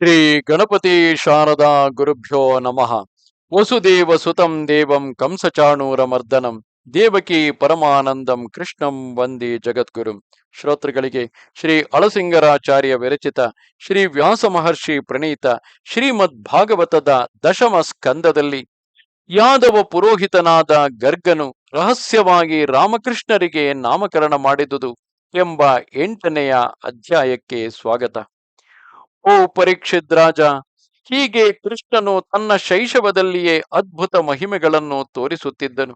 ಶ್ರೀ ಗಣಪತಿ ಶಾರದಾ ಗುರುಭ್ಯೋ ನಮಃ. ವಸುದೇವ ಸುತಂ ದೇವಂ ಕಂಸಚಾಣೂರ ಮರ್ದನಂ. ದೇವಕಿ ಪರಮಾನಂದಂ ಕೃಷ್ಣಂ ವಂದೇ ಜಗದ್ಗುರುಂ. ಶ್ರೋತೃಗಳಿಗೆ ಶ್ರೀ ಅಳಸಿಂಗರಾಚಾರ್ಯ ವಿರಚಿತ ಶ್ರೀ ವ್ಯಾಸ ಮಹರ್ಷಿ ಪ್ರಣೀತ ಶ್ರೀಮದ್ ಭಾಗವತದ ದಶಮ ಸ್ಕಂದದಲ್ಲಿ ಯಾದವ ಪುರೋಹಿತನಾದ ಗರ್ಗನು ರಹಸ್ಯವಾಗಿ ರಾಮಕೃಷ್ಣರಿಗೆ ನಾಮಕರಣ ಮಾಡಿದುದು ಎಂಬ ಎಂಟನೆಯ ಅಧ್ಯಾಯಕ್ಕೆ ಸ್ವಾಗತ. ಓ ಪರೀಕ್ಷಿತ್ ರಾಜ, ಹೀಗೆ ಕೃಷ್ಣನು ತನ್ನ ಶೈಶವದಲ್ಲಿಯೇ ಅದ್ಭುತ ಮಹಿಮೆಗಳನ್ನು ತೋರಿಸುತ್ತಿದ್ದನು.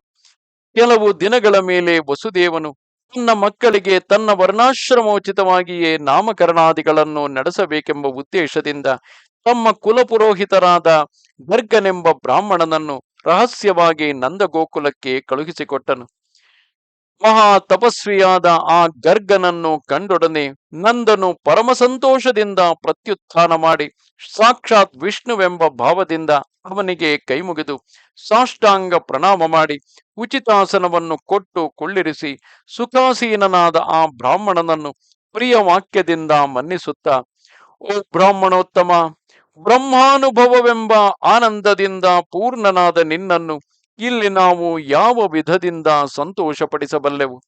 ಕೆಲವು ದಿನಗಳ ಮೇಲೆ ವಸುದೇವನು ತನ್ನ ಮಕ್ಕಳಿಗೆ ತನ್ನ ವರ್ಣಾಶ್ರಮೋಚಿತವಾಗಿಯೇ ನಾಮಕರಣಾದಿಗಳನ್ನು ನಡೆಸಬೇಕೆಂಬ ಉದ್ದೇಶದಿಂದ ತಮ್ಮ ಕುಲಪುರೋಹಿತರಾದ ಗರ್ಗನೆಂಬ ಬ್ರಾಹ್ಮಣನನ್ನು ರಹಸ್ಯವಾಗಿ ನಂದಗೋಕುಲಕ್ಕೆ ಕಳುಹಿಸಿಕೊಟ್ಟನು. ಮಹಾ ತಪಸ್ವಿಯಾದ ಆ ಗರ್ಗನನ್ನು ಕಂಡೊಡನೆ ನಂದನು ಪರಮ ಸಂತೋಷದಿಂದ ಪ್ರತ್ಯುತ್ಥಾನ ಮಾಡಿ ಸಾಕ್ಷಾತ್ ವಿಷ್ಣುವೆಂಬ ಭಾವದಿಂದ ಅವನಿಗೆ ಕೈಮುಗಿದು ಸಾಷ್ಟಾಂಗ ಪ್ರಣಾಮ ಮಾಡಿ ಉಚಿತಾಸನವನ್ನು ಕೊಟ್ಟು ಕೊಳ್ಳಿರಿಸಿ ಸುಖಾಸೀನನಾದ ಆ ಬ್ರಾಹ್ಮಣನನ್ನು ಪ್ರಿಯ ವಾಕ್ಯದಿಂದ ಮನ್ನಿಸುತ್ತ, ಓ ಬ್ರಾಹ್ಮಣೋತ್ತಮ, ಬ್ರಹ್ಮಾನುಭವವೆಂಬ ಆನಂದದಿಂದ ಪೂರ್ಣನಾದ ನಿನ್ನನ್ನು ಇಲ್ಲಿ ನಾವು ಯಾವ ವಿಧದಿಂದ ಸಂತೋಷಪಡಿಸಬಲ್ಲೆವು?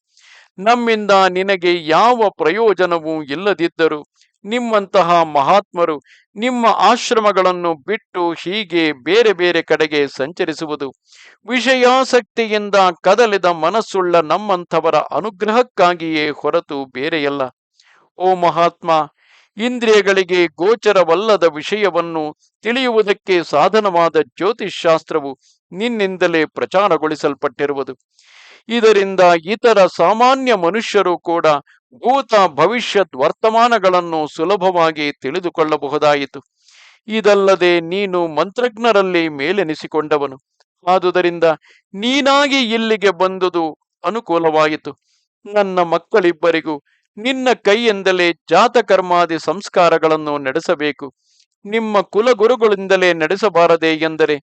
ನಮ್ಮಿಂದ ನಿನಗೆ ಯಾವ ಪ್ರಯೋಜನವೂ ಇಲ್ಲದಿದ್ದರೂ, ನಿಮ್ಮಂತಹ ಮಹಾತ್ಮರು ನಿಮ್ಮ ಆಶ್ರಮಗಳನ್ನು ಬಿಟ್ಟು ಹೀಗೆ ಬೇರೆ ಬೇರೆ ಕಡೆಗೆ ಸಂಚರಿಸುವುದು ವಿಷಯಾಸಕ್ತಿಯಿಂದ ಕದಲಿದ ಮನಸ್ಸುಳ್ಳ ನಮ್ಮಂಥವರ ಅನುಗ್ರಹಕ್ಕಾಗಿಯೇ ಹೊರತು ಬೇರೆಯಲ್ಲ. ಓ ಮಹಾತ್ಮ, ಇಂದ್ರಿಯಗಳಿಗೆ ಗೋಚರವಲ್ಲದ ವಿಷಯವನ್ನು ತಿಳಿಯುವುದಕ್ಕೆ ಸಾಧನವಾದ ಜ್ಯೋತಿಷ್ಶಾಸ್ತ್ರವು ನಿನ್ನಿಂದಲೇ ಪ್ರಚಾರಗೊಳಿಸಲ್ಪಟ್ಟಿರುವುದು. ಇದರಿಂದ ಇತರ ಸಾಮಾನ್ಯ ಮನುಷ್ಯರು ಕೂಡ ಭೂತ ಭವಿಷ್ಯತ್ ವರ್ತಮಾನಗಳನ್ನು ಸುಲಭವಾಗಿ ತಿಳಿದುಕೊಳ್ಳಬಹುದಾಯಿತು. ಇದಲ್ಲದೆ ನೀನು ಮಂತ್ರಜ್ಞರಲ್ಲಿ ಮೇಲೆನಿಸಿಕೊಂಡವನು. ಆದುದರಿಂದ ನೀನಾಗಿ ಇಲ್ಲಿಗೆ ಬಂದುದು ಅನುಕೂಲವಾಯಿತು. ನನ್ನ ಮಕ್ಕಳಿಬ್ಬರಿಗೂ ನಿನ್ನ ಕೈಯಿಂದಲೇ ಜಾತಕರ್ಮಾದಿ ಸಂಸ್ಕಾರಗಳನ್ನು ನಡೆಸಬೇಕು. ನಿಮ್ಮ ಕುಲಗುರುಗಳಿಂದಲೇ ನಡೆಸಬಾರದೆ ಎಂದರೆ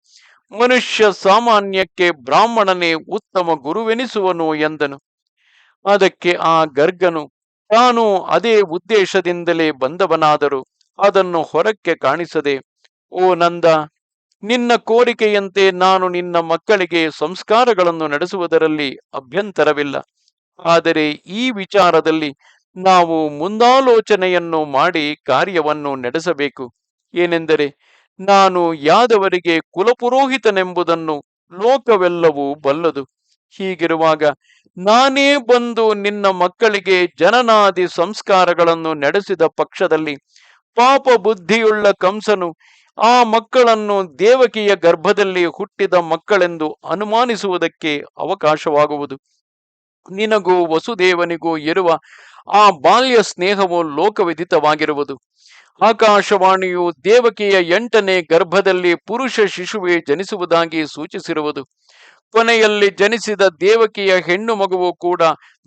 ಮನುಷ್ಯ ಸಾಮಾನ್ಯಕ್ಕೆ ಬ್ರಾಹ್ಮಣನೇ ಉತ್ತಮ ಗುರುವೆನಿಸುವನು ಎಂದನು. ಅದಕ್ಕೆ ಆ ಗರ್ಗನು, ತಾನು ಅದೇ ಉದ್ದೇಶದಿಂದಲೇ ಬಂದವನಾದರೂ ಅದನ್ನು ಹೊರಕ್ಕೆ ಕಾಣಿಸದೆ, ಓ ನಂದ, ನಿನ್ನ ಕೋರಿಕೆಯಂತೆ ನಾನು ನಿನ್ನ ಮಕ್ಕಳಿಗೆ ಸಂಸ್ಕಾರಗಳನ್ನು ನಡೆಸುವುದರಲ್ಲಿ ಅಭ್ಯಂತರವಿಲ್ಲ. ಆದರೆ ಈ ವಿಚಾರದಲ್ಲಿ ನಾವು ಮುಂದಾಲೋಚನೆಯನ್ನು ಮಾಡಿ ಕಾರ್ಯವನ್ನು ನಡೆಸಬೇಕು. ಏನೆಂದರೆ ನಾನು ಯಾದವರಿಗೆ ಕುಲಪುರೋಹಿತನೆಂಬುದನ್ನು ಲೋಕವೆಲ್ಲವೂ ಬಲ್ಲದು. ಹೀಗಿರುವಾಗ ನಾನೇ ಬಂದು ನಿನ್ನ ಮಕ್ಕಳಿಗೆ ಜನನಾದಿ ಸಂಸ್ಕಾರಗಳನ್ನು ನಡೆಸಿದ ಪಕ್ಷದಲ್ಲಿ ಪಾಪ ಬುದ್ಧಿಯುಳ್ಳ ಕಂಸನು ಆ ಮಕ್ಕಳನ್ನು ದೇವಕಿಯ ಗರ್ಭದಲ್ಲಿ ಹುಟ್ಟಿದ ಮಕ್ಕಳೆಂದು ಅನುಮಾನಿಸುವುದಕ್ಕೆ ಅವಕಾಶವಾಗುವುದು. ನಿನಗೂ ವಸುದೇವನಿಗೂ ಇರುವ ಆ ಬಾಲ್ಯ ಸ್ನೇಹವು ಲೋಕವಿದಿತವಾಗಿರುವುದು. ಆಕಾಶವಾಣಿಯು ದೇವಕಿಯ ಎಂಟನೇ ಗರ್ಭದಲ್ಲಿ ಪುರುಷ ಶಿಶುವೆ ಜನಿಸುವುದಾಗಿ ಸೂಚಿಸಿರುವುದು. ಕೊನೆಯಲ್ಲಿ ಜನಿಸಿದ ದೇವಕಿಯ ಹೆಣ್ಣು ಮಗುವು ಕೂಡ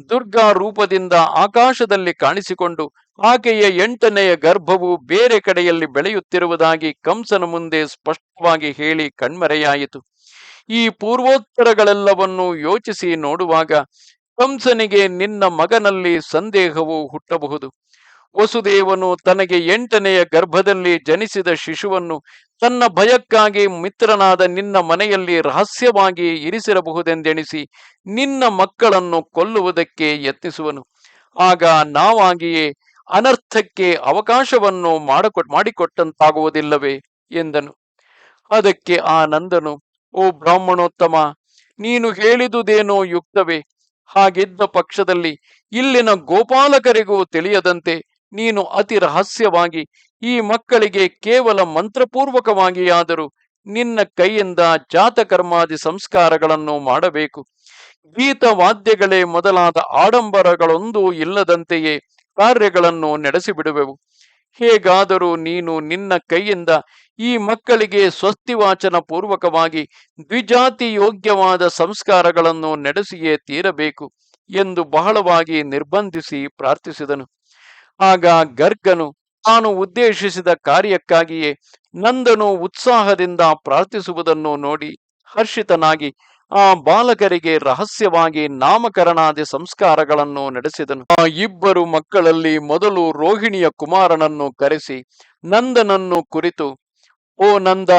ದುರ್ಗಾ ರೂಪದಿಂದ ಆಕಾಶದಲ್ಲಿ ಕಾಣಿಸಿಕೊಂಡು, ಆಕೆಯ ಎಂಟನೆಯ ಗರ್ಭವು ಬೇರೆ ಕಡೆಯಲ್ಲಿ ಬೆಳೆಯುತ್ತಿರುವುದಾಗಿ ಕಂಸನ ಮುಂದೆ ಸ್ಪಷ್ಟವಾಗಿ ಹೇಳಿ ಕಣ್ಮರೆಯಾಯಿತು. ಈ ಪೂರ್ವೋತ್ತರಗಳೆಲ್ಲವನ್ನು ಯೋಚಿಸಿ ನೋಡುವಾಗ ಕಂಸನಿಗೆ ನಿನ್ನ ಮಗನಲ್ಲಿ ಸಂದೇಹವು ಹುಟ್ಟಬಹುದು. ವಸುದೇವನು ತನಗೆ ಎಂಟನೆಯ ಗರ್ಭದಲ್ಲಿ ಜನಿಸಿದ ಶಿಶುವನ್ನು ತನ್ನ ಭಯಕ್ಕಾಗಿ ಮಿತ್ರನಾದ ನಿನ್ನ ಮನೆಯಲ್ಲಿ ರಹಸ್ಯವಾಗಿ ಇರಿಸಿರಬಹುದೆಂದೆಣಿಸಿ ನಿನ್ನ ಮಕ್ಕಳನ್ನು ಕೊಲ್ಲುವುದಕ್ಕೆ ಯತ್ನಿಸುವನು. ಆಗ ನಾವಾಗಿಯೇ ಅನರ್ಥಕ್ಕೆ ಅವಕಾಶವನ್ನು ಮಾಡಕೊಟ್, ಮಾಡಿಕೊಟ್ಟಂತಾಗುವುದಿಲ್ಲವೇ ಎಂದನು. ಅದಕ್ಕೆ ಆ ನಂದನು, ಓ ಬ್ರಾಹ್ಮಣೋತ್ತಮ, ನೀನು ಹೇಳಿದುದೇನೋ ಯುಕ್ತವೇ? ಹಾಗಿದ್ದ ಪಕ್ಷದಲ್ಲಿ ಇಲ್ಲಿನ ಗೋಪಾಲಕರಿಗೂ ತಿಳಿಯದಂತೆ ನೀನು ಅತಿ ರಹಸ್ಯವಾಗಿ ಈ ಮಕ್ಕಳಿಗೆ ಕೇವಲ ಮಂತ್ರಪೂರ್ವಕವಾಗಿಯಾದರೂ ನಿನ್ನ ಕೈಯಿಂದ ಜಾತಕರ್ಮಾದಿ ಸಂಸ್ಕಾರಗಳನ್ನು ಮಾಡಬೇಕು. ಗೀತವಾದ್ಯಗಳೇ ಮೊದಲಾದ ಆಡಂಬರಗಳೊಂದೂ ಇಲ್ಲದಂತೆಯೇ ಕಾರ್ಯಗಳನ್ನು ನಡೆಸಿಬಿಡುವೆವು. ಹೇಗಾದರೂ ನೀನು ನಿನ್ನ ಕೈಯಿಂದ ಈ ಮಕ್ಕಳಿಗೆ ಸ್ವಸ್ತಿವಾಚನ ಪೂರ್ವಕವಾಗಿ ದ್ವಿಜಾತಿ ಯೋಗ್ಯವಾದ ಸಂಸ್ಕಾರಗಳನ್ನು ನಡೆಸಿಯೇ ತೀರಬೇಕು ಎಂದು ಬಹಳವಾಗಿ ನಿರ್ಬಂಧಿಸಿ ಪ್ರಾರ್ಥಿಸಿದನು. ಆಗ ಗರ್ಗನು ತಾನು ಉದ್ದೇಶಿಸಿದ ಕಾರ್ಯಕ್ಕಾಗಿಯೇ ನಂದನು ಉತ್ಸಾಹದಿಂದ ಪ್ರಾರ್ಥಿಸುವುದನ್ನು ನೋಡಿ ಹರ್ಷಿತನಾಗಿ ಆ ಬಾಲಕರಿಗೆ ರಹಸ್ಯವಾಗಿ ನಾಮಕರಣಾದಿ ಸಂಸ್ಕಾರಗಳನ್ನು ನಡೆಸಿದನು. ಆ ಇಬ್ಬರು ಮಕ್ಕಳಲ್ಲಿ ಮೊದಲು ರೋಹಿಣಿಯ ಕುಮಾರನನ್ನು ಕರೆಸಿ ನಂದನನ್ನು ಕುರಿತು, ಓ ನಂದ,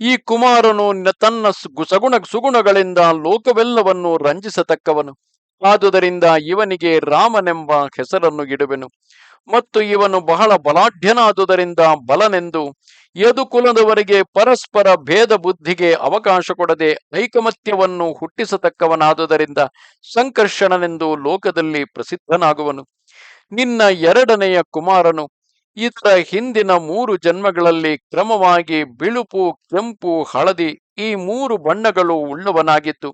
ಈ ಕುಮಾರನು ತನ್ನ ಸಗುಣ, ಸುಗುಣಗಳಿಂದ ಲೋಕವೆಲ್ಲವನ್ನು ರಂಜಿಸತಕ್ಕವನು. ಆದುದರಿಂದ ಇವನಿಗೆ ರಾಮನೆಂಬ ಹೆಸರನ್ನು ಇಡುವೆನು. ಮತ್ತು ಇವನು ಬಹಳ ಬಲಾಢ್ಯನಾದುದರಿಂದ ಬಲನೆಂದು ಯದುಕುಲದವರಿಗೆ ಪರಸ್ಪರ ಭೇದ ಬುದ್ಧಿಗೆ ಅವಕಾಶ ಕೊಡದೆ ಐಕಮತ್ಯವನ್ನು ಹುಟ್ಟಿಸತಕ್ಕವನಾದುದರಿಂದ ಸಂಕರ್ಷಣನೆಂದು ಲೋಕದಲ್ಲಿ ಪ್ರಸಿದ್ಧನಾಗುವನು. ನಿನ್ನ ಎರಡನೆಯ ಕುಮಾರನು ಇತರ ಹಿಂದಿನ ಮೂರು ಜನ್ಮಗಳಲ್ಲಿ ಕ್ರಮವಾಗಿ ಬಿಳುಪು, ಕೆಂಪು, ಹಳದಿ ಈ ಮೂರು ಬಣ್ಣಗಳು ಉಳ್ಳವನಾಗಿದ್ದು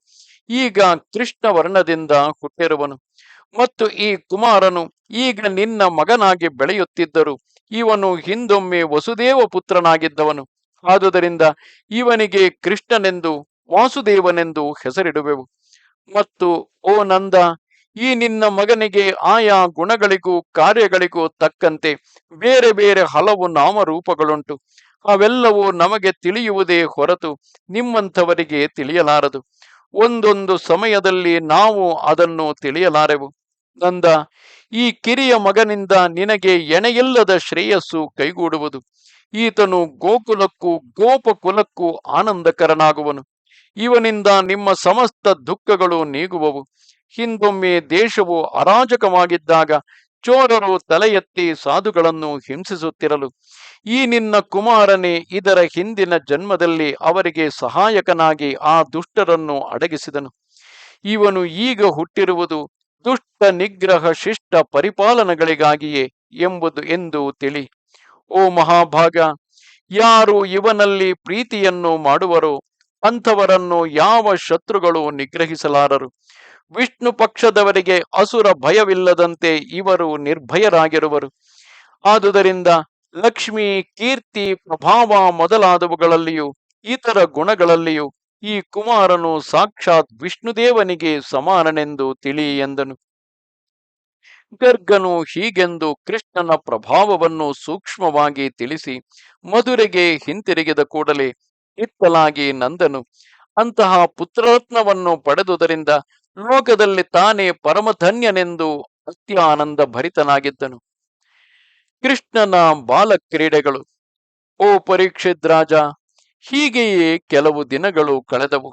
ಈಗ ಕೃಷ್ಣ ವರ್ಣದಿಂದ ಹುಟ್ಟಿರುವನು. ಮತ್ತು ಈ ಕುಮಾರನು ಈಗ ನಿನ್ನ ಮಗನಾಗಿ ಬೆಳೆಯುತ್ತಿದ್ದರು. ಇವನು ಹಿಂದೊಮ್ಮೆ ವಸುದೇವ ಪುತ್ರನಾಗಿದ್ದವನು. ಆದುದರಿಂದ ಇವನಿಗೆ ಕೃಷ್ಣನೆಂದು, ವಾಸುದೇವನೆಂದು ಹೆಸರಿಡುವೆವು. ಮತ್ತು ಓ ನಂದ, ಈ ನಿನ್ನ ಮಗನಿಗೆ ಆಯಾ ಗುಣಗಳಿಗೂ ಕಾರ್ಯಗಳಿಗೂ ತಕ್ಕಂತೆ ಬೇರೆ ಬೇರೆ ಹಲವು ನಾಮರೂಪಗಳುಂಟು. ಅವೆಲ್ಲವೂ ನಮಗೆ ತಿಳಿಯುವುದೇ ಹೊರತು ನಿಮ್ಮಂಥವರಿಗೆ ತಿಳಿಯಲಾರದು. ಒಂದೊಂದು ಸಮಯದಲ್ಲಿ ನಾವು ಅದನ್ನು ತಿಳಿಯಲಾರೆವು. ನಂದ, ಈ ಕಿರಿಯ ಮಗನಿಂದ ನಿನಗೆ ಎಣೆಯಿಲ್ಲದ ಶ್ರೇಯಸ್ಸು ಕೈಗೂಡುವುದು. ಈತನು ಗೋಕುಲಕ್ಕೂ ಗೋಪಕುಲಕ್ಕೂ ಆನಂದಕರನಾಗುವನು. ಇವನಿಂದ ನಿಮ್ಮ ಸಮಸ್ತ ದುಃಖಗಳು ನೀಗುವವು. ಹಿಂದೊಮ್ಮೆ ದೇಶವು ಅರಾಜಕವಾಗಿದ್ದಾಗ ಚೋರರು ತಲೆ ಎತ್ತಿ ಸಾಧುಗಳನ್ನು ಹಿಂಸಿಸುತ್ತಿರಲು, ಈ ನಿನ್ನ ಕುಮಾರನೇ, ಇದರ ಹಿಂದಿನ ಜನ್ಮದಲ್ಲಿ ಅವರಿಗೆ ಸಹಾಯಕನಾಗಿ ಆ ದುಷ್ಟರನ್ನು ಅಡಗಿಸಿದನು. ಇವನು ಈಗ ಹುಟ್ಟಿರುವುದು ದುಷ್ಟ ನಿಗ್ರಹ ಶಿಷ್ಟ ಪರಿಪಾಲನೆಗಳಿಗಾಗಿಯೇ ಎಂಬುದು ಎಂದು ತಿಳಿ. ಓ ಮಹಾಭಾಗ, ಯಾರು ಇವನಲ್ಲಿ ಪ್ರೀತಿಯನ್ನು ಮಾಡುವರೋ ಅಂಥವರನ್ನು ಯಾವ ಶತ್ರುಗಳು ನಿಗ್ರಹಿಸಲಾರರು? ವಿಷ್ಣು ಪಕ್ಷದವರಿಗೆ ಅಸುರ ಭಯವಿಲ್ಲದಂತೆ ಇವರು ನಿರ್ಭಯರಾಗಿರುವರು. ಆದುದರಿಂದ ಲಕ್ಷ್ಮಿ, ಕೀರ್ತಿ, ಪ್ರಭಾವ ಮೊದಲಾದವುಗಳಲ್ಲಿಯೂ, ಇತರ ಗುಣಗಳಲ್ಲಿಯೂ ಈ ಕುಮಾರನು ಸಾಕ್ಷಾತ್ ವಿಷ್ಣುದೇವನಿಗೆ ಸಮಾನನೆಂದು ತಿಳಿ ಎಂದನು. ಗರ್ಗನು ಹೀಗೆಂದು ಕೃಷ್ಣನ ಪ್ರಭಾವವನ್ನು ಸೂಕ್ಷ್ಮವಾಗಿ ತಿಳಿಸಿ ಮಧುರೆಗೆ ಹಿಂತಿರುಗಿದ ಕೂಡಲೇ ಇತ್ತಲಾಗಿ ನಂದನು. ಅಂತಹ ಪುತ್ರರತ್ನವನ್ನು ಪಡೆದುದರಿಂದ ಲೋಕದಲ್ಲಿ ತಾನೇ ಪರಮಧನ್ಯನೆಂದು ಅತ್ಯಾನಂದ ಭರಿತನಾಗಿದ್ದನು. ಕೃಷ್ಣನ ಬಾಲ ಕ್ರೀಡೆಗಳು, ಓ ಪರೀಕ್ಷಿತ್ ರಾಜ, ಹೀಗೆಯೇ ಕೆಲವು ದಿನಗಳು ಕಳೆದವು.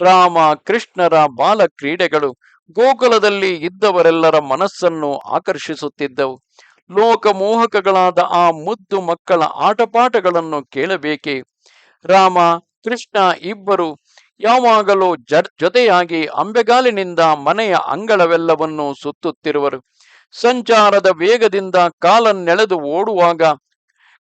ರಾಮ ಕೃಷ್ಣರ ಬಾಲ ಕ್ರೀಡೆಗಳು ಗೋಕುಲದಲ್ಲಿ ಇದ್ದವರೆಲ್ಲರ ಮನಸ್ಸನ್ನು ಆಕರ್ಷಿಸುತ್ತಿದ್ದವು. ಲೋಕಮೋಹಕಗಳಾದ ಆ ಮುದ್ದು ಮಕ್ಕಳ ಆಟಪಾಠಗಳನ್ನು ಕೇಳಬೇಕೆ? ರಾಮ, ಕೃಷ್ಣ ಇಬ್ಬರು ಯಾವಾಗಲೂ ಜ ಜೊತೆಯಾಗಿ ಅಂಬೆಗಾಲಿನಿಂದ ಮನೆಯ ಅಂಗಳವೆಲ್ಲವನ್ನು ಸುತ್ತುತ್ತಿರುವರು. ಸಂಚಾರದ ವೇಗದಿಂದ ಕಾಲನ್ನೆಳೆದು ಓಡುವಾಗ,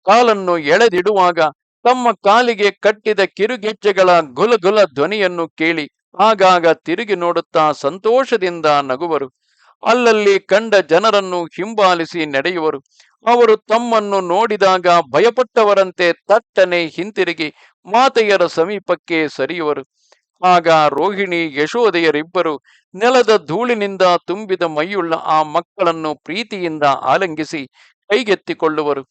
ಕಾಲನ್ನು ಎಳೆದಿಡುವಾಗ ತಮ್ಮ ಕಾಲಿಗೆ ಕಟ್ಟಿದ ಕಿರುಗೆಜ್ಜೆಗಳ ಗುಲಗುಲ ಧ್ವನಿಯನ್ನು ಕೇಳಿ ಆಗಾಗ ತಿರುಗಿ ನೋಡುತ್ತಾ ಸಂತೋಷದಿಂದ ನಗುವರು. ಅಲ್ಲಲ್ಲಿ ಕಂಡ ಜನರನ್ನು ಹಿಂಬಾಲಿಸಿ ನಡೆಯುವರು. ಅವರು ತಮ್ಮನ್ನು ನೋಡಿದಾಗ ಭಯಪಟ್ಟವರಂತೆ ತಟ್ಟನೆ ಹಿಂತಿರುಗಿ ಮಾತೆಯರ ಸಮೀಪಕ್ಕೆ ಸರಿಯುವರು. ಆಗ ರೋಹಿಣಿ ಯಶೋದೆಯರಿಬ್ಬರು ನೆಲದ ಧೂಳಿನಿಂದ ತುಂಬಿದ ಮೈಯುಳ್ಳ ಆ ಮಕ್ಕಳನ್ನು ಪ್ರೀತಿಯಿಂದ ಆಲಂಗಿಸಿ ಕೈಗೆತ್ತಿಕೊಳ್ಳುವರು.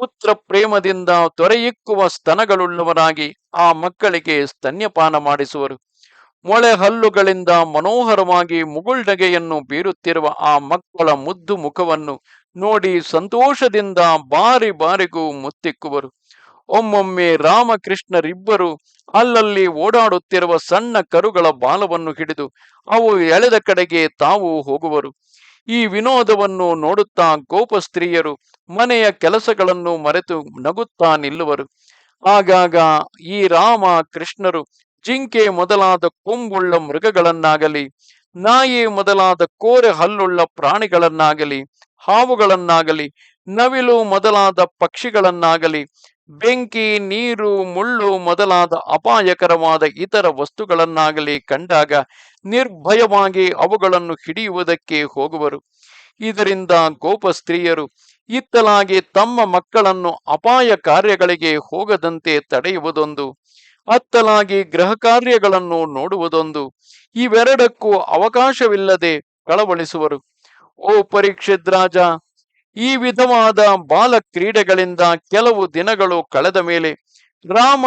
ಪುತ್ರ ಪ್ರೇಮದಿಂದ ತೊರೆಯಿಕ್ಕುವ ಸ್ತನಗಳುಳ್ಳವರಾಗಿ ಆ ಮಕ್ಕಳಿಗೆ ಸ್ತನ್ಯಪಾನ ಮಾಡಿಸುವರು. ಮೊಳೆ ಹಲ್ಲುಗಳಿಂದ ಮನೋಹರವಾಗಿ ಮುಗುಳ್ನಗೆಯನ್ನು ಬೀರುತ್ತಿರುವ ಆ ಮಕ್ಕಳ ಮುದ್ದು ಮುಖವನ್ನು ನೋಡಿ ಸಂತೋಷದಿಂದ ಬಾರಿ ಬಾರಿಗೂ ಮುತ್ತಿಕ್ಕುವರು. ಒಮ್ಮೊಮ್ಮೆ ರಾಮಕೃಷ್ಣರಿಬ್ಬರು ಅಲ್ಲಲ್ಲಿ ಓಡಾಡುತ್ತಿರುವ ಸಣ್ಣ ಕರುಗಳ ಬಾಲವನ್ನು ಹಿಡಿದು ಅವು ಎಳೆದ ಕಡೆಗೆ ತಾವು ಹೋಗುವರು. ಈ ವಿನೋದವನ್ನು ನೋಡುತ್ತಾ ಗೋಪ ಸ್ತ್ರೀಯರು ಮನೆಯ ಕೆಲಸಗಳನ್ನು ಮರೆತು ನಗುತ್ತಾ ನಿಲ್ಲುವರು. ಆಗಾಗ ಈ ರಾಮ ಕೃಷ್ಣರು ಜಿಂಕೆ ಮೊದಲಾದ ಕೊಂಬುಳ್ಳ ಮೃಗಗಳನ್ನಾಗಲಿ, ನಾಯಿ ಮೊದಲಾದ ಕೋರೆ ಹಲ್ಲುಳ್ಳ ಪ್ರಾಣಿಗಳನ್ನಾಗಲಿ, ಹಾವುಗಳನ್ನಾಗಲಿ, ನವಿಲು ಮೊದಲಾದ ಪಕ್ಷಿಗಳನ್ನಾಗಲಿ ಬೆಂಕಿ, ನೀರು, ಮುಳ್ಳು ಮೊದಲಾದ ಅಪಾಯಕರವಾದ ಇತರ ವಸ್ತುಗಳನ್ನಾಗಲಿ ಕಂಡಾಗ ನಿರ್ಭಯವಾಗಿ ಅವುಗಳನ್ನು ಹಿಡಿಯುವುದಕ್ಕೆ ಹೋಗುವರು. ಇದರಿಂದ ಗೋಪ ಸ್ತ್ರೀಯರು ಇತ್ತಲಾಗಿ ತಮ್ಮ ಮಕ್ಕಳನ್ನು ಅಪಾಯ ಕಾರ್ಯಗಳಿಗೆ ಹೋಗದಂತೆ ತಡೆಯುವುದೊಂದು ಅತ್ತಲಾಗಿ ಗೃಹ ಕಾರ್ಯಗಳನ್ನು ನೋಡುವುದೊಂದು, ಇವೆರಡಕ್ಕೂ ಅವಕಾಶವಿಲ್ಲದೆ ಕಳವಳಿಸುವರು. ಓ ಪರೀಕ್ಷಿತ್ ರಾಜ ಈ ವಿಧವಾದ ಬಾಲ ಕ್ರೀಡೆಗಳಿಂದ ಕೆಲವು ದಿನಗಳು ಕಳೆದ ಮೇಲೆ ರಾಮ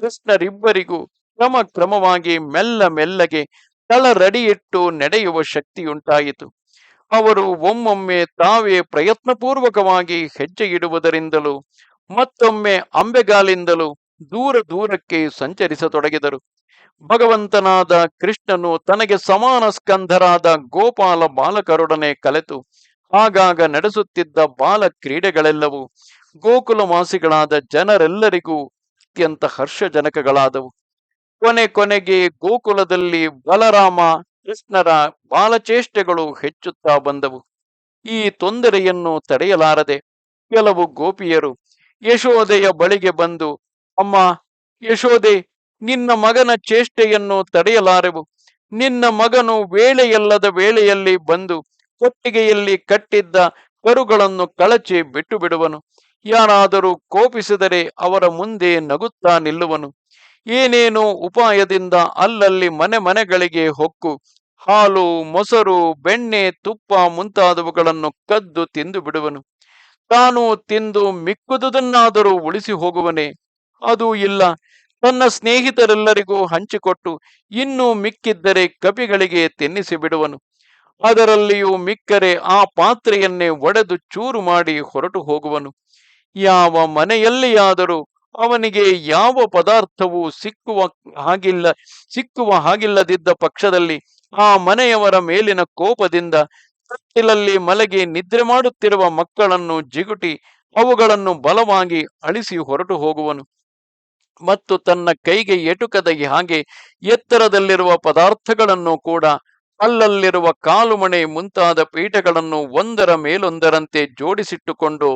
ಕೃಷ್ಣರಿಬ್ಬರಿಗೂ ಕ್ರಮ ಕ್ರಮವಾಗಿ ಮೆಲ್ಲ ಮೆಲ್ಲಗೆ ತಳರಡಿಯಿಟ್ಟು ನಡೆಯುವ ಶಕ್ತಿಯುಂಟಾಯಿತು. ಅವರು ಒಮ್ಮೊಮ್ಮೆ ತಾವೇ ಪ್ರಯತ್ನಪೂರ್ವಕವಾಗಿ ಹೆಜ್ಜೆ ಇಡುವುದರಿಂದಲೂ ಮತ್ತೊಮ್ಮೆ ಅಂಬೆಗಾಲಿಂದಲೂ ದೂರ ದೂರಕ್ಕೆ ಸಂಚರಿಸತೊಡಗಿದರು. ಭಗವಂತನಾದ ಕೃಷ್ಣನು ತನಗೆ ಸಮಾನ ಸ್ಕಂಧರಾದ ಗೋಪಾಲ ಬಾಲಕರೊಡನೆ ಕಲೆತು ಆಗಾಗ ನಡೆಸುತ್ತಿದ್ದ ಬಾಲ ಕ್ರೀಡೆಗಳೆಲ್ಲವೂ ಗೋಕುಲವಾಸಿಗಳಾದ ಜನರೆಲ್ಲರಿಗೂ ಅತ್ಯಂತ ಹರ್ಷಜನಕಗಳಾದವು. ಕೊನೆ ಕೊನೆಗೆ ಗೋಕುಲದಲ್ಲಿ ಬಲರಾಮ ಕೃಷ್ಣರ ಬಾಲಚೇಷ್ಟೆಗಳು ಹೆಚ್ಚುತ್ತಾ ಬಂದವು. ಈ ತೊಂದರೆಯನ್ನು ತಡೆಯಲಾರದೆ ಕೆಲವು ಗೋಪಿಯರು ಯಶೋದೆಯ ಬಳಿಗೆ ಬಂದು, ಅಮ್ಮ ಯಶೋದೆ ನಿನ್ನ ಮಗನ ಚೇಷ್ಟೆಯನ್ನು ತಡೆಯಲಾರೆವು. ನಿನ್ನ ಮಗನು ವೇಳೆಯಲ್ಲದ ವೇಳೆಯಲ್ಲಿ ಬಂದು ಕೊಟ್ಟಿಗೆಯಲ್ಲಿ ಕಟ್ಟಿದ್ದ ಕರುಗಳನ್ನು ಕಳಚಿ ಬಿಟ್ಟು ಬಿಡುವನು ಯಾರಾದರೂ ಕೋಪಿಸಿದರೆ ಅವರ ಮುಂದೆ ನಗುತ್ತಾ ನಿಲ್ಲುವನು. ಏನೇನೋ ಉಪಾಯದಿಂದ ಅಲ್ಲಲ್ಲಿ ಮನೆ ಮನೆಗಳಿಗೆ ಹೊಕ್ಕು, ಹಾಲು, ಮೊಸರು, ಬೆಣ್ಣೆ, ತುಪ್ಪ ಮುಂತಾದವುಗಳನ್ನು ಕದ್ದು ತಿಂದು ಬಿಡುವನು. ತಾನು ತಿಂದು ಮಿಕ್ಕುದುದನ್ನಾದರೂ ಉಳಿಸಿ ಹೋಗುವನೇ. ಅದು ಇಲ್ಲ. ತನ್ನ ಸ್ನೇಹಿತರೆಲ್ಲರಿಗೂ ಹಂಚಿಕೊಟ್ಟು ಇನ್ನೂ ಮಿಕ್ಕಿದ್ದರೆ ಕಪಿಗಳಿಗೆ ತಿನ್ನಿಸಿ ಬಿಡುವನು. ಅದರಲ್ಲಿಯೂ ಮಿಕ್ಕರೆ ಆ ಪಾತ್ರೆಯನ್ನೇ ಒಡೆದು ಚೂರು ಮಾಡಿ ಹೊರಟು ಹೋಗುವನು. ಯಾವ ಮನೆಯಲ್ಲಿಯಾದರೂ ಅವನಿಗೆ ಯಾವ ಪದಾರ್ಥವೂ ಸಿಕ್ಕುವ ಹಾಗಿಲ್ಲ, ಸಿಕ್ಕುವ ಹಾಗಿಲ್ಲದಿದ್ದ ಪಕ್ಷದಲ್ಲಿ ಆ ಮನೆಯವರ ಮೇಲಿನ ಕೋಪದಿಂದ ಕತ್ತಿಲಲ್ಲಿ ಮಲಗಿ ನಿದ್ರೆ ಮಾಡುತ್ತಿರುವ ಮಕ್ಕಳನ್ನು ಜಿಗುಟಿ ಅವುಗಳನ್ನು ಬಲವಾಗಿ ಅಳಿಸಿ ಹೊರಟು ಹೋಗುವನು. ಮತ್ತು ತನ್ನ ಕೈಗೆ ಎಟುಕದ ಹಾಗೆ ಎತ್ತರದಲ್ಲಿರುವ ಪದಾರ್ಥಗಳನ್ನು ಕೂಡ ಅಲ್ಲಲ್ಲಿರುವ ಕಾಲುಮಣೆ ಮುಂತಾದ ಪೀಠಗಳನ್ನು ಒಂದರ ಮೇಲೊಂದರಂತೆ ಜೋಡಿಸಿಟ್ಟುಕೊಂಡು,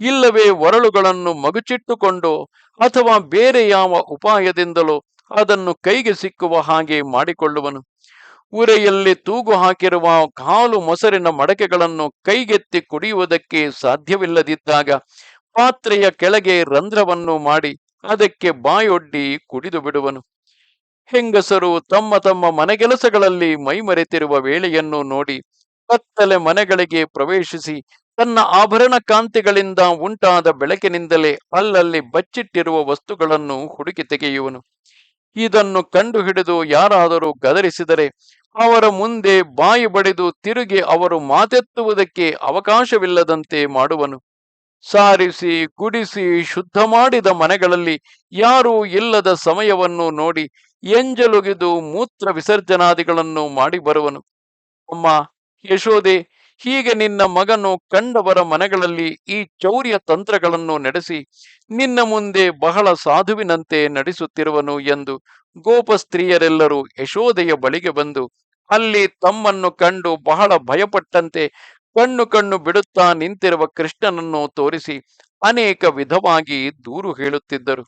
ಇಲ್ಲವೇ ಒರಳುಗಳನ್ನು ಮಗುಚಿಟ್ಟುಕೊಂಡು ಅಥವಾ ಬೇರೆ ಯಾವ ಉಪಾಯದಿಂದಲೋ ಅದನ್ನು ಕೈಗೆ ಸಿಕ್ಕುವ ಹಾಗೆ ಮಾಡಿಕೊಳ್ಳುವನು. ಉರೆಯಲ್ಲಿ ತೂಗು ಹಾಕಿರುವ ಕಾಲು ಮೊಸರಿನ ಮಡಕೆಗಳನ್ನು ಕೈಗೆತ್ತಿ ಕುಡಿಯುವುದಕ್ಕೆ ಸಾಧ್ಯವಿಲ್ಲದಿದ್ದಾಗ ಪಾತ್ರೆಯ ಕೆಳಗೆ ರಂಧ್ರವನ್ನು ಮಾಡಿ ಅದಕ್ಕೆ ಬಾಯೊಡ್ಡಿ ಕುಡಿದು ಬಿಡುವನು. ಹೆಂಗಸರು ತಮ್ಮ ತಮ್ಮ ಮನೆಗೆಲಸಗಳಲ್ಲಿ ಮೈಮರೆತಿರುವ ವೇಳೆಯನ್ನು ನೋಡಿ ಕತ್ತಲೆ ಮನೆಗಳಿಗೆ ಪ್ರವೇಶಿಸಿ ತನ್ನ ಆಭರಣ ಕಾಂತಿಗಳಿಂದ ಉಂಟಾದ ಬೆಳಕಿನಿಂದಲೇ ಅಲ್ಲಲ್ಲಿ ಬಚ್ಚಿಟ್ಟಿರುವ ವಸ್ತುಗಳನ್ನು ಹುಡುಕಿ ತೆಗೆಯುವನು. ಇದನ್ನು ಕಂಡುಹಿಡಿದು ಯಾರಾದರೂ ಗದರಿಸಿದರೆ ಅವರ ಮುಂದೆ ಬಾಯಿ ಬಡಿದು ತಿರುಗಿ ಅವರು ಮಾತೆತ್ತುವುದಕ್ಕೆ ಅವಕಾಶವಿಲ್ಲದಂತೆ ಮಾಡುವನು. ಸಾರಿಸಿ, ಗುಡಿಸಿ, ಶುದ್ಧ ಮಾಡಿದ ಮನೆಗಳಲ್ಲಿ ಯಾರೂ ಇಲ್ಲದ ಸಮಯವನ್ನು ನೋಡಿ ಎಂಜಲುಗಿದು ಮೂತ್ರ ವಿಸರ್ಜನಾದಿಗಳನ್ನು ಮಾಡಿ ಬರುವನು. ಅಮ್ಮ ಯಶೋದೆ ಹೀಗೆ ನಿನ್ನ ಮಗನು ಕಂಡವರ ಮನೆಗಳಲ್ಲಿ ಈ ಚೌರ್ಯ ತಂತ್ರಗಳನ್ನು ನಡೆಸಿ ನಿನ್ನ ಮುಂದೆ ಬಹಳ ಸಾಧುವಿನಂತೆ ನಡೆಸುತ್ತಿರುವನು ಎಂದು ಗೋಪಸ್ತ್ರೀಯರೆಲ್ಲರೂ ಯಶೋದೆಯ ಬಳಿಗೆ ಬಂದು ಅಲ್ಲಿ ತಮ್ಮನ್ನು ಕಂಡು ಬಹಳ ಭಯಪಟ್ಟಂತೆ ಕಣ್ಣು ಕಣ್ಣು ಬಿಡುತ್ತಾ ನಿಂತಿರುವ ಕೃಷ್ಣನನ್ನು ತೋರಿಸಿ ಅನೇಕ ವಿಧವಾಗಿ ದೂರು ಹೇಳುತ್ತಿದ್ದರು.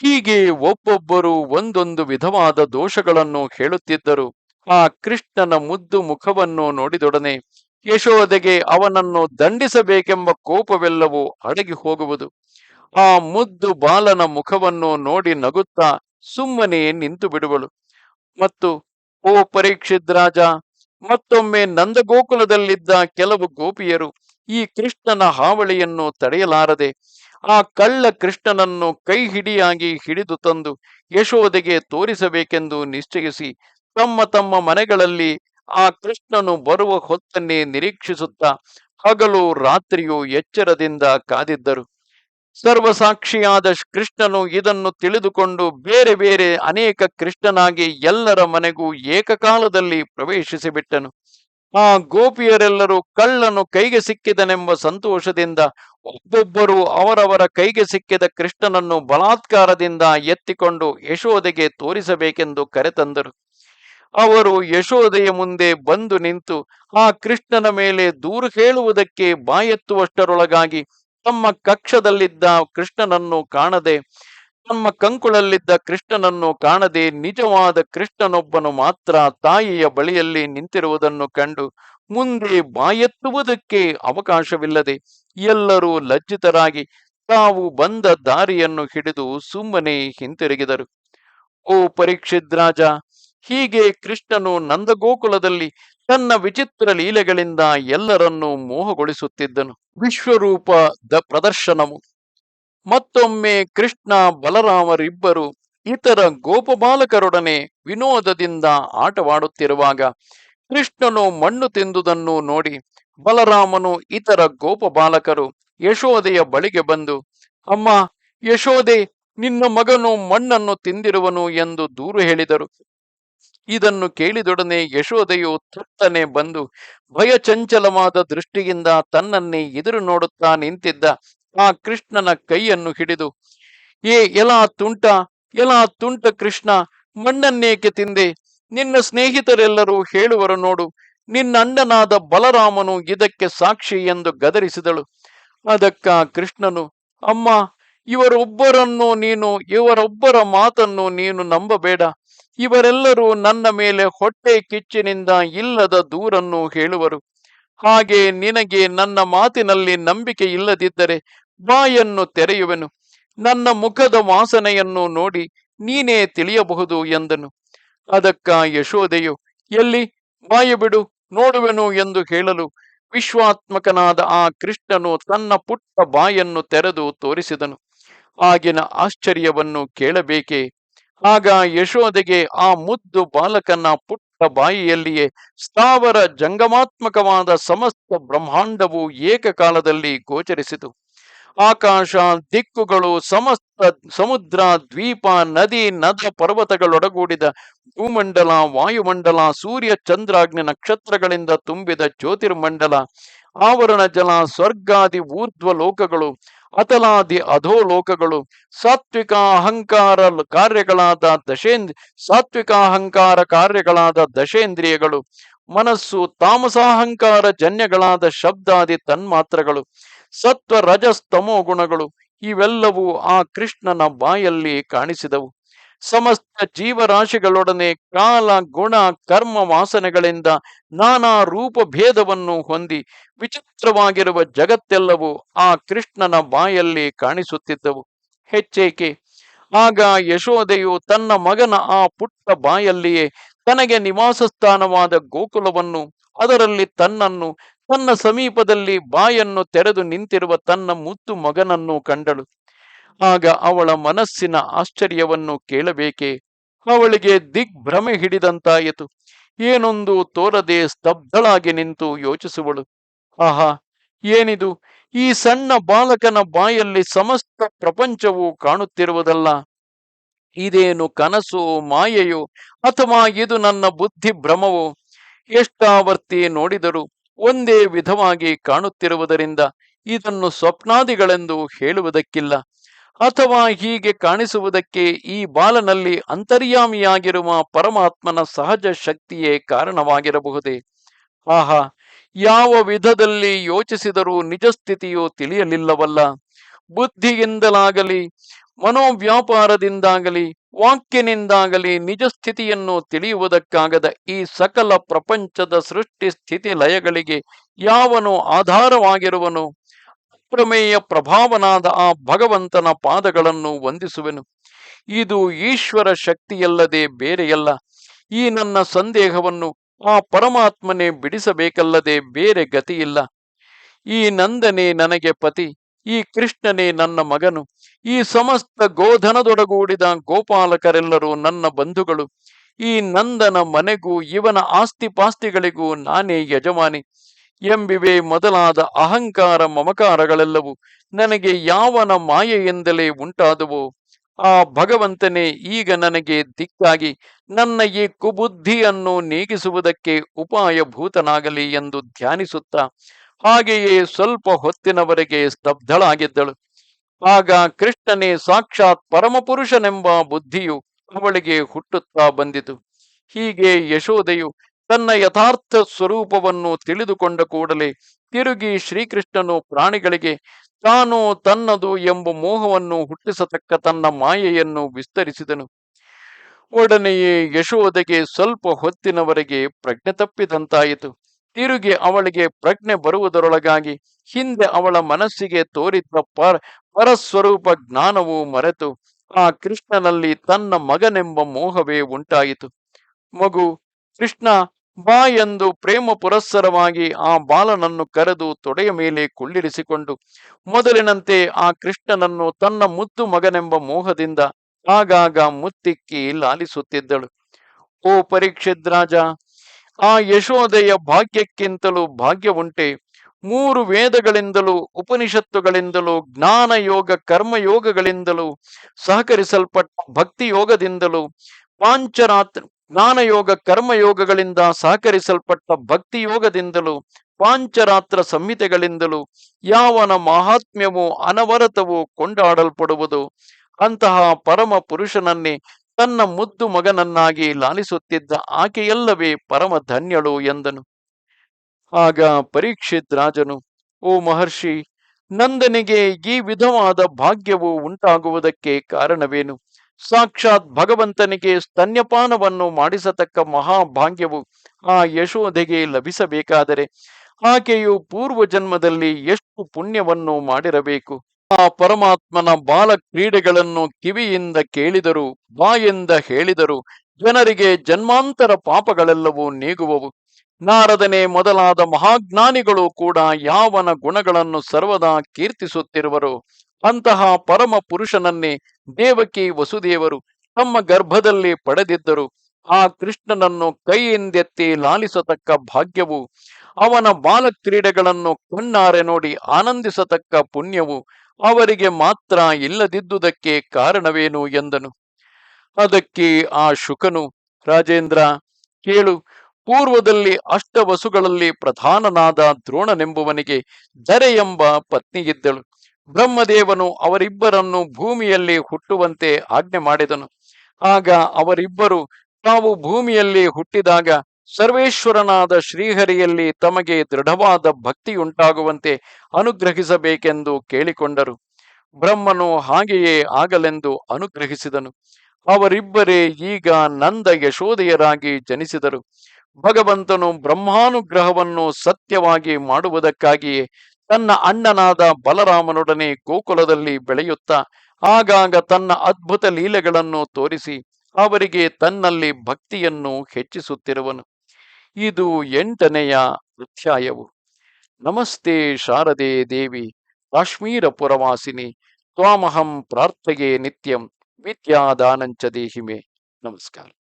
ಹೀಗೆ ಒಬ್ಬೊಬ್ಬರು ಒಂದೊಂದು ವಿಧವಾದ ದೋಷಗಳನ್ನು ಹೇಳುತ್ತಿದ್ದರು. ಆ ಕೃಷ್ಣನ ಮುದ್ದು ಮುಖವನ್ನು ನೋಡಿದೊಡನೆ ಯಶೋಧೆಗೆ ಅವನನ್ನು ದಂಡಿಸಬೇಕೆಂಬ ಕೋಪವೆಲ್ಲವೂ ಅಡಗಿ ಹೋಗುವುದು. ಆ ಮುದ್ದು ಬಾಲನ ಮುಖವನ್ನು ನೋಡಿ ನಗುತ್ತಾ ಸುಮ್ಮನೆ ನಿಂತು ಬಿಡುವಳು. ಮತ್ತು, ಓ ಪರೀಕ್ಷಿತ್ ರಾಜ ಮತ್ತೊಮ್ಮೆ ನಂದಗೋಕುಲದಲ್ಲಿದ್ದ ಕೆಲವು ಗೋಪಿಯರು ಈ ಕೃಷ್ಣನ ಹಾವಳಿಯನ್ನು ತಡೆಯಲಾರದೆ ಆ ಕಳ್ಳ ಕೃಷ್ಣನನ್ನು ಕೈ ಹಿಡಿಯಾಗಿ ಹಿಡಿದು ತಂದು ಯಶೋದೆಗೆ ತೋರಿಸಬೇಕೆಂದು ನಿಶ್ಚಯಿಸಿ ತಮ್ಮ ತಮ್ಮ ಮನೆಗಳಲ್ಲಿ ಆ ಕೃಷ್ಣನು ಬರುವ ಹೊತ್ತನ್ನೇ ನಿರೀಕ್ಷಿಸುತ್ತಾ ಹಗಲು ರಾತ್ರಿಯೂ ಎಚ್ಚರದಿಂದ ಕಾದಿದ್ದರು. ಸರ್ವಸಾಕ್ಷಿಯಾದ ಕೃಷ್ಣನು ಇದನ್ನು ತಿಳಿದುಕೊಂಡು ಬೇರೆ ಬೇರೆ ಅನೇಕ ಕೃಷ್ಣನಾಗಿ ಎಲ್ಲರ ಮನೆಗೂ ಏಕಕಾಲದಲ್ಲಿ ಪ್ರವೇಶಿಸಿಬಿಟ್ಟನು. ಆ ಗೋಪಿಯರೆಲ್ಲರೂ ಕಳ್ಳನು ಕೈಗೆ ಸಿಕ್ಕಿದನೆಂಬ ಸಂತೋಷದಿಂದ ಒಬ್ಬೊಬ್ಬರು ಅವರವರ ಕೈಗೆ ಸಿಕ್ಕಿದ ಕೃಷ್ಣನನ್ನು ಬಲಾತ್ಕಾರದಿಂದ ಎತ್ತಿಕೊಂಡು ಯಶೋದೆಗೆ ತೋರಿಸಬೇಕೆಂದು ಕರೆತಂದರು. ಅವರು ಯಶೋದೆಯ ಮುಂದೆ ಬಂದು ನಿಂತು ಆ ಕೃಷ್ಣನ ಮೇಲೆ ದೂರು ಹೇಳುವುದಕ್ಕೆ ಬಾಯೆತ್ತುವಷ್ಟರೊಳಗಾಗಿ ತಮ್ಮ ಕಕ್ಷದಲ್ಲಿದ್ದ ಕೃಷ್ಣನನ್ನು ಕಾಣದೆ, ತಮ್ಮ ಕಂಕುಳಲ್ಲಿದ್ದ ಕೃಷ್ಣನನ್ನು ಕಾಣದೆ ನಿಜವಾದ ಕೃಷ್ಣನೊಬ್ಬನು ಮಾತ್ರ ತಾಯಿಯ ಬಳಿಯಲ್ಲಿ ನಿಂತಿರುವುದನ್ನು ಕಂಡು ಮುಂದೆ ಬಾಯೆತ್ತುವುದಕ್ಕೆ ಅವಕಾಶವಿಲ್ಲದೆ ಎಲ್ಲರೂ ಲಜ್ಜಿತರಾಗಿ ತಾವು ಬಂದ ದಾರಿಯನ್ನು ಹಿಡಿದು ಸುಮ್ಮನೆ ಹಿಂತಿರುಗಿದರು. ಓ ಪರೀಕ್ಷಿತ್ ರಾಜ ಹೀಗೆ ಕೃಷ್ಣನು ನಂದಗೋಕುಲದಲ್ಲಿ ತನ್ನ ವಿಚಿತ್ರ ಲೀಲೆಗಳಿಂದ ಎಲ್ಲರನ್ನೂ ಮೋಹಗೊಳಿಸುತ್ತಿದ್ದನು. ವಿಶ್ವರೂಪ ದ ಪ್ರದರ್ಶನವು. ಮತ್ತೊಮ್ಮೆ ಕೃಷ್ಣ, ಬಲರಾಮರಿಬ್ಬರು ಇತರ ಗೋಪಬಾಲಕರೊಡನೆ ವಿನೋದದಿಂದ ಆಟವಾಡುತ್ತಿರುವಾಗ ಕೃಷ್ಣನು ಮಣ್ಣು ತಿಂದುದನ್ನು ನೋಡಿ ಬಲರಾಮನು ಇತರ ಗೋಪಬಾಲಕರು ಯಶೋದೆಯ ಬಳಿಗೆ ಬಂದು, ಅಮ್ಮ ಯಶೋದೆ ನಿನ್ನ ಮಗನು ಮಣ್ಣನ್ನು ತಿಂದಿರುವನು ಎಂದು ದೂರು ಹೇಳಿದರು. ಇದನ್ನು ಕೇಳಿದೊಡನೆ ಯಶೋದೆಯು ತೃಪ್ತನೆ ಬಂದು ಭಯಚಂಚಲವಾದ ದೃಷ್ಟಿಯಿಂದ ತನ್ನನ್ನೇ ಎದುರು ನೋಡುತ್ತಾ ನಿಂತಿದ್ದ ಆ ಕೃಷ್ಣನ ಕೈಯನ್ನು ಹಿಡಿದು, ಏ ಎಲಾ ತುಂಟ ಎಲಾ ತುಂಟ ಕೃಷ್ಣ, ಮಣ್ಣನ್ನೇಕೆ ತಿಂದೆ? ನಿನ್ನ ಸ್ನೇಹಿತರೆಲ್ಲರೂ ಹೇಳುವರು ನೋಡು ನಿನ್ನಣ್ಣನಾದ ಬಲರಾಮನು ಇದಕ್ಕೆ ಸಾಕ್ಷಿ ಎಂದು ಗದರಿಸಿದಳು. ಅದಕ್ಕ ಕೃಷ್ಣನು, ಅಮ್ಮ, ಇವರೊಬ್ಬರನ್ನು ನೀನು, ಇವರೊಬ್ಬರ ಮಾತನ್ನು ನೀನು ನಂಬಬೇಡ. ಇವರೆಲ್ಲರೂ ನನ್ನ ಮೇಲೆ ಹೊಟ್ಟೆ ಕಿಚ್ಚಿನಿಂದ ಇಲ್ಲದ ದೂರನ್ನು ಹೇಳುವರು. ಹಾಗೆ ನಿನಗೆ ನನ್ನ ಮಾತಿನಲ್ಲಿ ನಂಬಿಕೆ ಇಲ್ಲದಿದ್ದರೆ ಬಾಯನ್ನು ತೆರೆಯುವೆನು. ನನ್ನ ಮುಖದ ವಾಸನೆಯನ್ನು ನೋಡಿ ನೀನೇ ತಿಳಿಯಬಹುದು ಎಂದನು. ಅದಕ್ಕ ಯಶೋದೆಯು ಎಲ್ಲಿ? ಬಾಯಿ ಬಿಡು, ನೋಡುವೆನು ಎಂದು ಹೇಳಲು ವಿಶ್ವಾತ್ಮಕನಾದ ಆ ಕೃಷ್ಣನು ತನ್ನ ಪುಟ್ಟ ಬಾಯನ್ನು ತೆರೆದು ತೋರಿಸಿದನು. ಆಗಿನ ಆಶ್ಚರ್ಯವನ್ನು ಕೇಳಬೇಕೆ? ಆಗ ಯಶೋದೆಗೆ ಆ ಮುದ್ದು ಬಾಲಕನ ಪುಟ್ಟ ಬಾಯಿಯಲ್ಲಿಯೇ ಸ್ಥಾವರ ಜಂಗಮಾತ್ಮಕವಾದ ಸಮಸ್ತ ಬ್ರಹ್ಮಾಂಡವು ಏಕಕಾಲದಲ್ಲಿ ಗೋಚರಿಸಿತು. ಆಕಾಶ, ದಿಕ್ಕುಗಳು, ಸಮಸ್ತ ಸಮುದ್ರ, ದ್ವೀಪ, ನದಿ, ನದ ಪರ್ವತಗಳೊಡಗೂಡಿದ ಭೂಮಂಡಲ, ವಾಯುಮಂಡಲ, ಸೂರ್ಯ, ಚಂದ್ರಾಗ್ನಿ ನಕ್ಷತ್ರಗಳಿಂದ ತುಂಬಿದ ಜ್ಯೋತಿರ್ಮಂಡಲ, ಆವರಣ ಜಲ, ಸ್ವರ್ಗಾದಿ ಊರ್ಧ್ವ ಲೋಕಗಳು ಅತಲಾದಿ ಅಧೋಲೋಕಗಳು ಸಾತ್ವಿಕ ಅಹಂಕಾರ ಕಾರ್ಯಗಳಾದ ದಶೇಂದ್ರ ಸಾತ್ವಿಕ ಅಹಂಕಾರ ಕಾರ್ಯಗಳಾದ ದಶೇಂದ್ರಿಯಗಳು, ಮನಸ್ಸು ತಾಮಸಾಹಂಕಾರ ಜನ್ಯಗಳಾದ ಶಬ್ದಾದಿ ತನ್ಮಾತ್ರಗಳು ಸತ್ವ ರಜಸ್ತಮೋ ಗುಣಗಳು ಇವೆಲ್ಲವೂ ಆ ಕೃಷ್ಣನ ಬಾಯಲ್ಲಿ ಕಾಣಿಸಿದವು. ಸಮಸ್ತ ಜೀವರಾಶಿಗಳೊಡನೆ ಕಾಲ, ಗುಣ, ಕರ್ಮ, ವಾಸನೆಗಳಿಂದ ನಾನಾ ರೂಪ ಭೇದವನ್ನು ಹೊಂದಿ ವಿಚಿತ್ರವಾಗಿರುವ ಜಗತ್ತೆಲ್ಲವೂ ಆ ಕೃಷ್ಣನ ಬಾಯಲ್ಲಿ ಕಾಣಿಸುತ್ತಿದ್ದವು. ಹೆಚ್ಚೇಕೆ? ಆಗ ಯಶೋದೆಯು ತನ್ನ ಮಗನ ಆ ಪುಟ್ಟ ಬಾಯಲ್ಲಿಯೇ ತನಗೆ ನಿವಾಸ ಸ್ಥಾನವಾದ ಗೋಕುಲವನ್ನು, ಅದರಲ್ಲಿ ತನ್ನನ್ನು, ತನ್ನ ಸಮೀಪದಲ್ಲಿ ಬಾಯನ್ನು ತೆರೆದು ನಿಂತಿರುವ ತನ್ನ ಮುತ್ತು ಮಗನನ್ನು ಕಂಡಳು. ಆಗ ಅವಳ ಮನಸ್ಸಿನ ಆಶ್ಚರ್ಯವನ್ನು ಕೇಳಬೇಕೆ? ಅವಳಿಗೆ ದಿಗ್ಭ್ರಮೆ ಹಿಡಿದಂತಾಯಿತು. ಏನೊಂದು ತೋರದೆ ಸ್ತಬ್ಧಳಾಗಿ ನಿಂತು ಯೋಚಿಸುವಳು. ಆಹಾ, ಏನಿದು? ಈ ಸಣ್ಣ ಬಾಲಕನ ಬಾಯಲ್ಲಿ ಸಮಸ್ತ ಪ್ರಪಂಚವು ಕಾಣುತ್ತಿರುವುದಲ್ಲ. ಇದೇನು ಕನಸು, ಮಾಯೆಯೋ, ಅಥವಾ ಇದು ನನ್ನ ಬುದ್ಧಿ ಭ್ರಮವೋ ಎಷ್ಟಾವರ್ತಿ ನೋಡಿದರೂ ಒಂದೇ ವಿಧವಾಗಿ ಕಾಣುತ್ತಿರುವುದರಿಂದ ಇದನ್ನು ಸ್ವಪ್ನಾದಿಗಳೆಂದು ಹೇಳುವುದಕ್ಕಿಲ್ಲ. ಅಥವಾ ಹೀಗೆ ಕಾಣಿಸುವುದಕ್ಕೆ ಈ ಬಾಲನಲ್ಲಿ ಅಂತರ್ಯಾಮಿಯಾಗಿರುವ ಪರಮಾತ್ಮನ ಸಹಜ ಶಕ್ತಿಯೇ ಕಾರಣವಾಗಿರಬಹುದೇ? ಆಹಾ, ಯಾವ ವಿಧದಲ್ಲಿ ಯೋಚಿಸಿದರೂ ನಿಜ ಸ್ಥಿತಿಯು ತಿಳಿಯಲಿಲ್ಲವಲ್ಲ. ಬುದ್ಧಿಯಿಂದಲಾಗಲಿ, ಮನೋವ್ಯಾಪಾರದಿಂದಾಗಲಿ, ವಾಕ್ಯನಿಂದಾಗಲಿ ನಿಜ ಸ್ಥಿತಿಯನ್ನು ತಿಳಿಯುವುದಕ್ಕಾಗದ ಈ ಸಕಲ ಪ್ರಪಂಚದ ಸೃಷ್ಟಿ ಸ್ಥಿತಿ ಲಯಗಳಿಗೆ ಯಾವನು ಆಧಾರವಾಗಿರುವನು? ಅಪ್ರಮೇಯ ಪ್ರಭಾವನಾದ ಆ ಭಗವಂತನ ಪಾದಗಳನ್ನು ವಂದಿಸುವೆನು. ಇದು ಈಶ್ವರ ಶಕ್ತಿಯಲ್ಲದೆ ಬೇರೆಯಲ್ಲ. ಈ ನನ್ನ ಸಂದೇಹವನ್ನು ಆ ಪರಮಾತ್ಮನೇ ಬಿಡಿಸಬೇಕಲ್ಲದೆ ಬೇರೆ ಗತಿಯಿಲ್ಲ. ಈ ನಂದನೇ ನನಗೆ ಪತಿ, ಈ ಕೃಷ್ಣನೇ ನನ್ನ ಮಗನು, ಈ ಸಮಸ್ತ ಗೋಧನದೊಡಗೂಡಿದ ಗೋಪಾಲಕರೆಲ್ಲರೂ ನನ್ನ ಬಂಧುಗಳು, ಈ ನಂದನ ಮನೆಗೂ ಇವನ ಆಸ್ತಿಪಾಸ್ತಿಗಳಿಗೂ ನಾನೇ ಯಜಮಾನಿ. ಎಂಬಿವೆ ಮೊದಲಾದ ಅಹಂಕಾರ ಮಮಕಾರಗಳೆಲ್ಲವೂ ನನಗೆ ಯಾವನ ಮಾಯೆಯಿಂದಲೇ ಉಂಟಾದವು. ಆ ಭಗವಂತನೇ ಈಗ ನನಗೆ ದಿಕ್ಕಾಗಿ ನನ್ನ ಈ ಕುಬುದ್ಧಿಯನ್ನು ನೀಗಿಸುವುದಕ್ಕೆ ಉಪಾಯಭೂತನಾಗಲಿ ಎಂದು ಧ್ಯಾನಿಸುತ್ತಾ ಹಾಗೆಯೇ ಸ್ವಲ್ಪ ಹೊತ್ತಿನವರೆಗೆ ಸ್ತಬ್ಧಳಾಗಿದ್ದಳು. ಆಗ ಕೃಷ್ಣನೇ ಸಾಕ್ಷಾತ್ ಪರಮಪುರುಷನೆಂಬ ಬುದ್ಧಿಯು ಅವಳಿಗೆ ಹುಟ್ಟುತ್ತಾ ಬಂದಿತು. ಹೀಗೆ ಯಶೋದೆಯು ತನ್ನ ಯಥಾರ್ಥ ಸ್ವರೂಪವನ್ನು ತಿಳಿದುಕೊಂಡ ಕೂಡಲೇ ತಿರುಗಿ ಶ್ರೀಕೃಷ್ಣನು ಪ್ರಾಣಿಗಳಿಗೆ, ತಾನು ತನ್ನದು ಎಂಬ ಮೋಹವನ್ನು ಹುಟ್ಟಿಸತಕ್ಕ ತನ್ನ ಮಾಯೆಯನ್ನು ವಿಸ್ತರಿಸಿದನು. ಒಡನೆಯೇ ಯಶೋದೆಗೆ ಸ್ವಲ್ಪ ಹೊತ್ತಿನವರೆಗೆ ಪ್ರಜ್ಞೆ ತಪ್ಪಿದಂತಾಯಿತು. ತಿರುಗಿ ಅವಳಿಗೆ ಪ್ರಜ್ಞೆ ಬರುವುದರೊಳಗಾಗಿ ಹಿಂದೆ ಅವಳ ಮನಸ್ಸಿಗೆ ತೋರಿದ್ದ ಪರ, ಪರಸ್ವರೂಪ ಜ್ಞಾನವು ಮರೆತು ಆ ಕೃಷ್ಣನಲ್ಲಿ ತನ್ನ ಮಗನೆಂಬ ಮೋಹವೇ ಉಂಟಾಯಿತು. ಮಗು, ಕೃಷ್ಣ ಬಾ ಎಂದು ಪ್ರೇಮ ಪುರಸ್ಸರವಾಗಿ ಆ ಬಾಲನನ್ನು ಕರೆದು ತೊಡೆಯ ಮೇಲೆ ಕುಳ್ಳಿರಿಸಿಕೊಂಡು, ಮೊದಲಿನಂತೆ ಆ ಕೃಷ್ಣನನ್ನು ತನ್ನ ಮುದ್ದು ಮಗನೆಂಬ ಮೋಹದಿಂದ ಆಗಾಗ ಮುತ್ತಿಕ್ಕಿ ಲಾಲಿಸುತ್ತಿದ್ದಳು. ಓ ಪರೀಕ್ಷಿತ್ ರಾಜ ಆ ಯಶೋದೆಯ ಭಾಗ್ಯಕ್ಕಿಂತಲೂ ಭಾಗ್ಯವುಂಟೆ ಮೂರು ವೇದಗಳಿಂದಲೂ, ಉಪನಿಷತ್ತುಗಳಿಂದಲೂ ಜ್ಞಾನ ಯೋಗ ಕರ್ಮಯೋಗಗಳಿಂದಲೂ ಸಹಕರಿಸಲ್ಪಟ್ಟ ಭಕ್ತಿ ಯೋಗದಿಂದಲೂ ಪಾಂಚರಾತ್ರ ಜ್ಞಾನಯೋಗ, ಕರ್ಮಯೋಗಗಳಿಂದ ಸಹಕರಿಸಲ್ಪಟ್ಟ ಭಕ್ತಿ ಯೋಗದಿಂದಲೂ ಪಾಂಚರಾತ್ರ ಸಂಹಿತೆಗಳಿಂದಲೂ ಯಾವನ ಮಹಾತ್ಮ್ಯವು ಅನವರತವು ಕೊಂಡಾಡಲ್ಪಡುವುದು. ಅಂತಹ ಪರಮ ಪುರುಷನನ್ನೇ ತನ್ನ ಮುದ್ದು ಮಗನನ್ನಾಗಿ ಲಾಲಿಸುತ್ತಿದ್ದ ಆಕೆಯಲ್ಲವೇ ಪರಮ ಧನ್ಯಳು ಎಂದನು. ಆಗ ಪರೀಕ್ಷಿತ್ ರಾಜನು, ಓ ಮಹರ್ಷಿ, ನಂದನಿಗೆ ಈ ವಿಧವಾದ ಭಾಗ್ಯವು ಉಂಟಾಗುವುದಕ್ಕೆ ಕಾರಣವೇನು? ಸಾಕ್ಷಾತ್ ಭಗವಂತನಿಗೆ ಸ್ತನ್ಯಪಾನವನ್ನು ಮಾಡಿಸತಕ್ಕ ಮಹಾಭಾಗ್ಯವು ಆ ಯಶೋಧೆಗೆ ಲಭಿಸಬೇಕಾದರೆ ಆಕೆಯು ಪೂರ್ವ ಜನ್ಮದಲ್ಲಿ ಎಷ್ಟು ಪುಣ್ಯವನ್ನು ಮಾಡಿರಬೇಕು. ಆ ಪರಮಾತ್ಮನ ಬಾಲ ಕ್ರೀಡೆಗಳನ್ನು ಕಿವಿಯಿಂದ ಕೇಳಿದರು, ಬಾಯಿಂದ ಹೇಳಿದರು ಜನರಿಗೆ ಜನ್ಮಾಂತರ ಪಾಪಗಳೆಲ್ಲವೂ ನೀಗುವವು. ನಾರದನೆ ಮೊದಲಾದ ಮಹಾಜ್ಞಾನಿಗಳು ಕೂಡ ಯಾವನ ಗುಣಗಳನ್ನು ಸರ್ವದಾ ಕೀರ್ತಿಸುತ್ತಿರುವರು. ಅಂತಹ ಪರಮ ಪುರುಷನನ್ನೇ ದೇವಕಿ ವಸುದೇವರು ತಮ್ಮ ಗರ್ಭದಲ್ಲಿ ಪಡೆದಿದ್ದರು. ಆ ಕೃಷ್ಣನನ್ನು ಕೈಯಿಂದೆತ್ತಿ ಲಾಲಿಸತಕ್ಕ ಭಾಗ್ಯವು, ಅವನ ಬಾಲ ಕ್ರೀಡೆಗಳನ್ನು ಕಣ್ಣಾರೆ ನೋಡಿ ಆನಂದಿಸತಕ್ಕ ಪುಣ್ಯವು ಅವರಿಗೆ ಮಾತ್ರ ಇಲ್ಲದಿದ್ದುದಕ್ಕೆ ಕಾರಣವೇನು ಎಂದನು. ಅದಕ್ಕೆ ಆ ಶುಕನು, ರಾಜೇಂದ್ರ, ಕೇಳು ಪೂರ್ವದಲ್ಲಿ ಅಷ್ಟವಸುಗಳಲ್ಲಿ ಪ್ರಧಾನನಾದ ದ್ರೋಣನೆಂಬುವನಿಗೆ ದರೆ ಎಂಬ ಪತ್ನಿಯಿದ್ದಳು ಬ್ರಹ್ಮದೇವನು ಅವರಿಬ್ಬರನ್ನು ಭೂಮಿಯಲ್ಲಿ ಹುಟ್ಟುವಂತೆ ಆಜ್ಞೆ ಮಾಡಿದನು. ಆಗ ಅವರಿಬ್ಬರು ತಾವು ಭೂಮಿಯಲ್ಲಿ ಹುಟ್ಟಿದಾಗ ಸರ್ವೇಶ್ವರನಾದ ಶ್ರೀಹರಿಯಲ್ಲಿ ತಮಗೆ ದೃಢವಾದ ಭಕ್ತಿಯುಂಟಾಗುವಂತೆ ಅನುಗ್ರಹಿಸಬೇಕೆಂದು ಕೇಳಿಕೊಂಡರು. ಬ್ರಹ್ಮನು ಹಾಗೆಯೇ ಆಗಲೆಂದು ಅನುಗ್ರಹಿಸಿದನು. ಅವರಿಬ್ಬರೇ ಈಗ ನಂದ ಯಶೋದೆಯರಾಗಿ ಜನಿಸಿದರು. ಭಗವಂತನು ಬ್ರಹ್ಮಾನುಗ್ರಹವನ್ನು ಸತ್ಯವಾಗಿ ಮಾಡುವುದಕ್ಕಾಗಿ ತನ್ನ ಅಣ್ಣನಾದ ಬಲರಾಮನೊಡನೆ ಗೋಕುಲದಲ್ಲಿ ಬೆಳೆಯುತ್ತ ಆಗಾಗ ತನ್ನ ಅದ್ಭುತ ಲೀಲೆಗಳನ್ನು ತೋರಿಸಿ ಅವರಿಗೆ ತನ್ನಲ್ಲಿ ಭಕ್ತಿಯನ್ನು ಹೆಚ್ಚಿಸುತ್ತಿರುವನು. ಇದು ಎಂಟನೆಯ ಅಧ್ಯಾಯವು. ನಮಸ್ತೆ ಶಾರದೆ ದೇವಿ, ಕಾಶ್ಮೀರ ಪುರವಾಸಿನಿ, ತ್ವಾಮಹಂ ಪ್ರಾರ್ಥೆಯೇ ನಿತ್ಯಂ, ವಿದ್ಯಾದಾನಂಚ ದೇಹಿಮೆ. ನಮಸ್ಕಾರ.